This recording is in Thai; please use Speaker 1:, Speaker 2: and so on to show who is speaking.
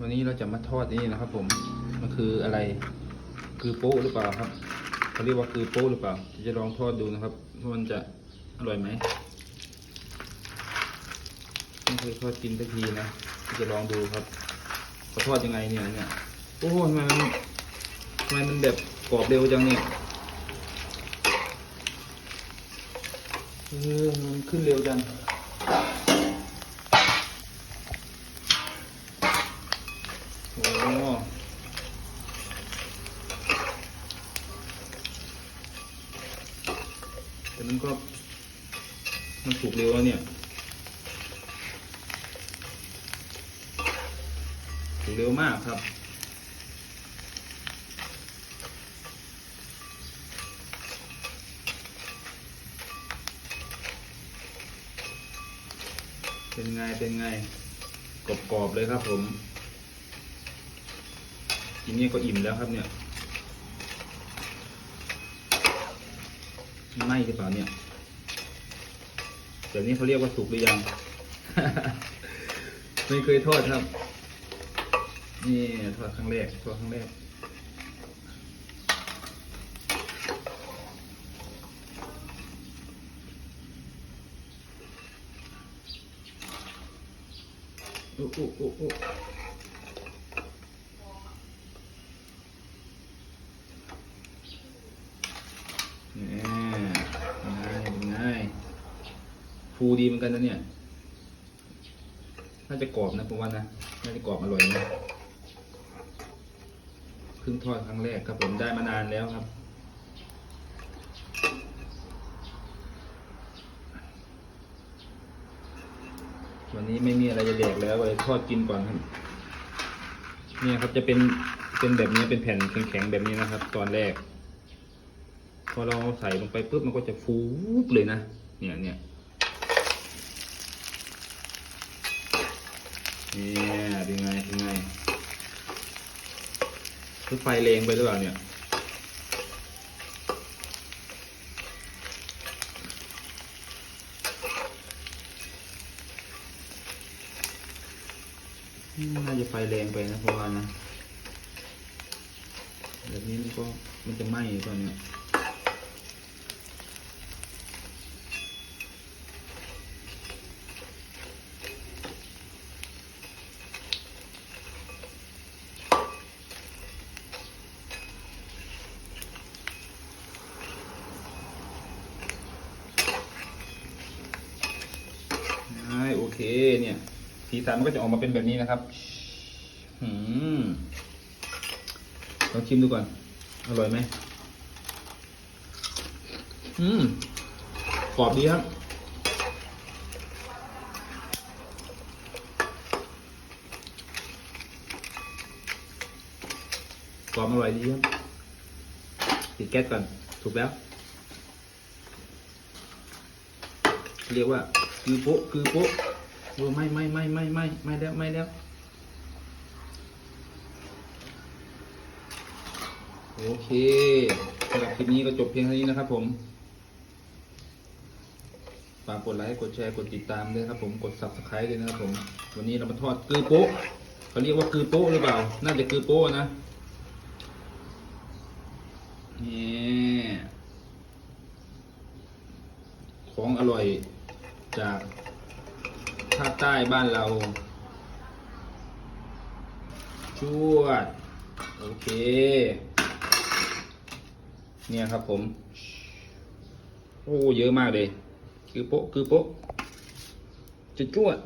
Speaker 1: วันนี้เราจะมาทอดนี่นะครับ ผม มันคืออะไร คือโป๊ะหรือเปล่าครับเขาเรียกว่าคือโป๊ะหรือเปล่า จะลองทอดดูนะครับว่ามันจะอร่อยไหมไม่เคยทอดกินสักทีนะ จะลองดูครับเขาทอดยังไงเนี่ยเนี่ยโอ้โหทำไมมันทำไมมันแบบกรอบเร็วจังเนี่ยเออมันขึ้นเร็วจัง โอ้แต่มันก็ มันสุกเร็วแล้วเนี่ยสุกเร็วมากครับเป็นไง เป็นไง กรอบๆเลยครับผม ทีนี้ก็อิ่มแล้วครับเนี่ยไหมหรือเปล่าเนี่ยเดี๋ยวนี้เขาเรียกว่าสุกหรือยัง ไม่เคยทอดครับ นี่ทอดครั้งแรกทอดครั้งแรกโอ้โอ้โอ้โอ้นี่ง่ายเป็นง่าย ฟูดีเหมือนกันนะเนี่ย น่าจะกรอบนะผมว่านะ น่าจะกรอบอร่อยนะเพิ่งทอดครั้งแรกครับผมได้มานานแล้วครับ วันนี้ไม่มีอะไรจะแดกแล้วเลยทอดกินก่อนครับ เนี่ยครับจะเป็นเป็นแบบนี้เป็นแผ่นแข็งๆแบบนี้นะครับ ตอนแรก พอเราใส่ลงไปปุ๊บมันก็จะฟูบเลยนะ เนี่ยเนี่ย เนี่ยเป็นไงเป็นไงคือไฟแรงไปหรือเปล่าเนี่ยน่าจะไฟแรงไปนะเพราะว่านะแบบนี้มันก็มันจะไหม้ตอนเนี้ย เคเนี่ยสีสันมันก็จะออกมาเป็นแบบนี้นะครับอืมลองชิมดูก่อน อร่อยไหมอืมกรอบดีครับ กรอบอร่อยดีครับปิดแก๊สก่อน ถูกแล้ว เรียกว่า คือโป๊ะคือโป๊ะ โอ้ไม่ไม่ไม่ไม่ไม่ไม่แล้วไม่แล้วโอเคสำหรับคลิปนี้ก็จบเพียงเท่านี้นะครับผมฝากกดไลค์กดแชร์กดติดตามด้วยครับผมกด subscribe ด้วยนะครับผม วันนี้เรามาทอดกือโป๊ะเขาเรียกว่ากือโป๊ะหรือเปล่า น่าจะกือโป๊ะนะนี่ของอร่อยจาก ภาคใต้บ้านเรา ชวด โอเค เนี่ยครับผม โอ้ เยอะมากเลย คือโป๊ะ คือโป๊ะจะชวด